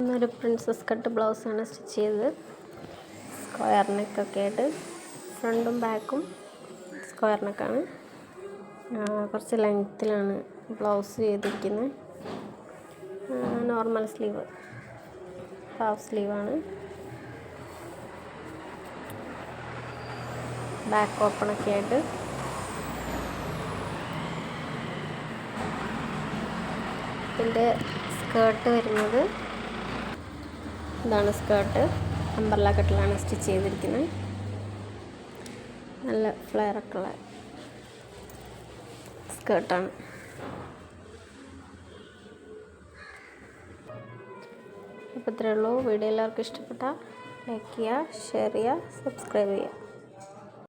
ഇന്നൊരു princess cut ബ്ലൗസാണ് stitch ചെയ്തത്. സ്ക്വയർ നെക്കൊക്കെ ആയിട്ട് ഫ്രണ്ടും ബാക്കും സ്ക്വയർ നെക്കാണ് കുറച്ച് ലെങ്ത്തിലാണ് ബ്ലൗസ് ചെയ്തിരിക്കുന്നത് നോർമൽ സ്ലീവ് ഹാഫ് സ്ലീവാണ് ബാക്ക് ഓപ്പണൊക്കെ ആയിട്ട് ഇതിന്റെ സ്കേർട്ട് വരുന്നത് ഇതാണ് സ്കേർട്ട്. അമ്പർല കട്ടിലാണ് സ്റ്റിച്ച് ചെയ്തിരിക്കുന്നത്. നല്ല ഫ്ലെയറൊക്കെ ഉള്ള സ്കേർട്ടാണ്. അപ്പോൾ ഇത്രയേ ഉള്ളൂ. വീഡിയോ എല്ലാവർക്കും ഇഷ്ടപ്പെട്ടാൽ ലൈക്ക് ചെയ്യുക ഷെയർ ചെയ്യുക സബ്സ്ക്രൈബ് ചെയ്യുക.